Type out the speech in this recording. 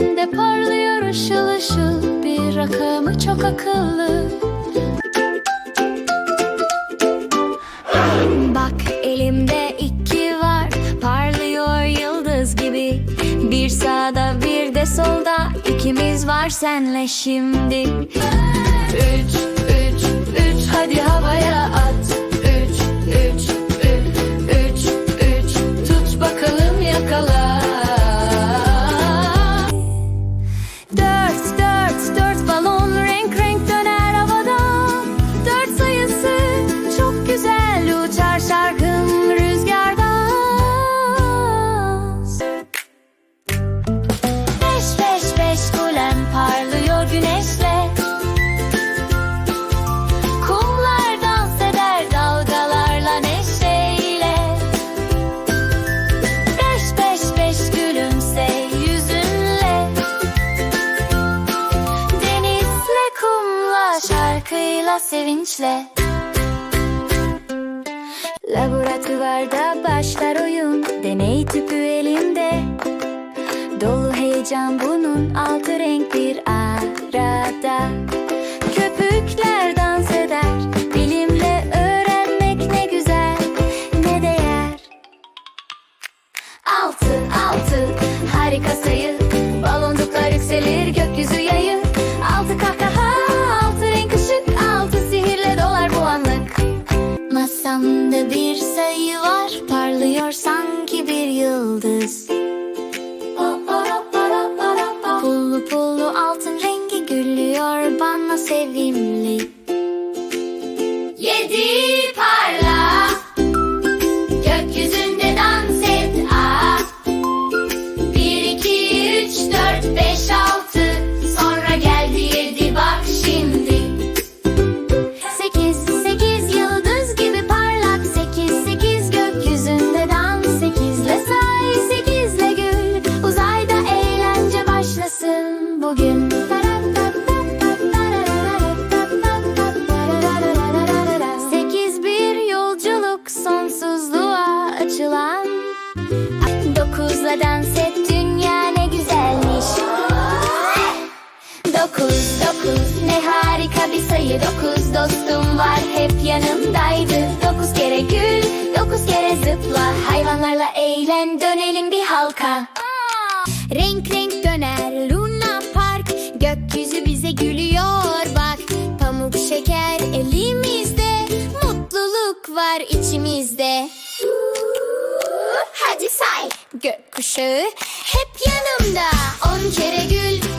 Gökyüzünde parlıyor ışıl ışıl Bir rakamı çok akıllı. Bak elimde iki var Parlıyor yıldız gibi. Bir sağda bir de solda ikimiz var senle şimdi şarkıyla sevinçle. Laboratuvarda başlar oyun Deney tüpü elimde Dolu heyecan bunun altı renk bir arada. Köpükler dans eder Bilimle öğrenmek ne güzel ne değer. Altı altı harika sayı. Baloncuklar yükselir gökyüzü yayı bana sevimli. Yedi parla. Gökyüzünde dans et ah. Bir, iki, üç, dört, beş, sonsuzluğa açılan Dokuzla dans et dünya ne güzelmiş. Dokuz, dokuz ne harika bir sayı. Dokuz dostum var hep yanımdaydı. Dokuz kere gül, dokuz kere zıpla. Hayvanlarla eğlen dönelim bir halka. Renk renk döner Luna Park. Gökyüzü bize gülüyor bak. Pamuk şeker elimizde. Mutluluk var içimizde Hadi say. Gökkuşağı hep yanımda. On kere gül,